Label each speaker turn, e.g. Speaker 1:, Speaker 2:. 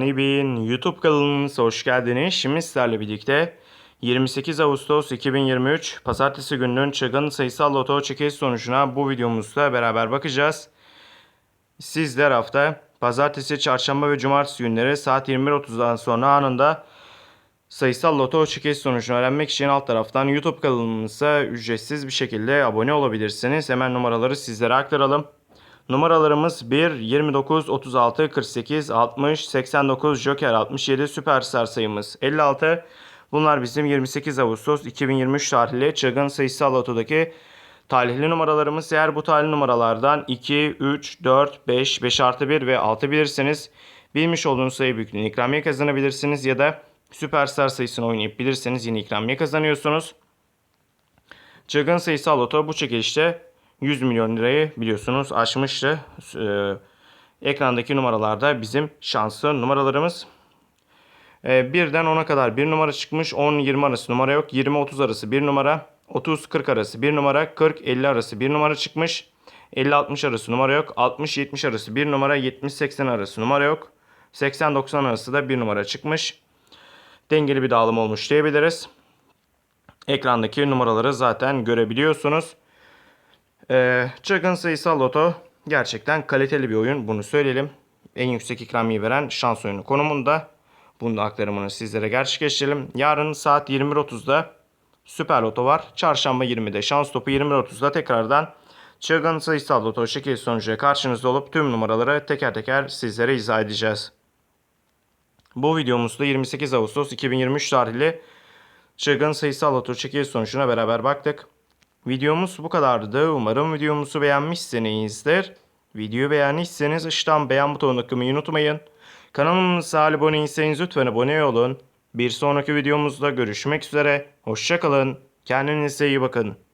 Speaker 1: Fani Bey'in YouTube kanalımıza hoş geldiniz. Şimdi sizlerle birlikte 28 Ağustos 2023 Pazartesi gününün çılgın sayısal loto çekiliş sonucuna bu videomuzda beraber bakacağız. Sizler hafta Pazartesi, Çarşamba ve Cumartesi günleri saat 21.30'dan sonra anında sayısal loto çekiliş sonucunu öğrenmek için alt taraftan YouTube kanalımıza ücretsiz bir şekilde abone olabilirsiniz. Hemen numaraları sizlere aktaralım. Numaralarımız 1, 29, 36, 48, 60, 89, Joker 67, Süperstar sayımız 56. Bunlar bizim 28 Ağustos 2023 tarihli çılgın sayısal lotodaki talihli numaralarımız. Eğer bu talihli numaralardan 2, 3, 4, 5, 5 artı 1 ve 6 bilirseniz bilmiş olduğunuz sayı büyüklüğünü ikramiye kazanabilirsiniz ya da Süperstar sayısını oynayıp bilirseniz yine ikramiye kazanıyorsunuz. Çılgın sayısal loto bu çekilişte 100 milyon lirayı biliyorsunuz aşmıştı. Ee, ekrandaki numaralarda bizim şanslı numaralarımız. Ee, birden 10'a kadar bir numara çıkmış. 10-20 arası numara yok. 20-30 arası bir numara. 30-40 arası bir numara. 40-50 arası bir numara çıkmış. 50-60 arası numara yok. 60-70 arası bir numara. 70-80 arası numara yok. 80-90 arası da bir numara çıkmış. Dengeli bir dağılım olmuş diyebiliriz. Ekrandaki numaraları zaten görebiliyorsunuz. Ee, Çılgın sayısal loto gerçekten kaliteli bir oyun. Bunu söyleyelim. En yüksek ikramiye veren şans oyunu konumunda. Bunun da aktarımını sizlere gerçekleştirelim. Yarın saat 21.30'da Süper Loto var. Çarşamba 20'de şans topu 21.30'da tekrardan Çılgın sayısal loto şekil sonucuya karşınızda olup tüm numaraları teker teker sizlere izah edeceğiz. Bu videomuzda 28 Ağustos 2023 tarihli Çılgın sayısal loto çekiliş sonucuna beraber baktık. Videomuz bu kadardı. Umarım videomuzu beğenmişsinizdir. Videoyu beğendiyseniz aşağıdan beğen butonuna tıklamayı unutmayın. Kanalımıza abone değilseniz lütfen abone olun. Bir sonraki videomuzda görüşmek üzere. Hoşçakalın. Kendinize iyi bakın.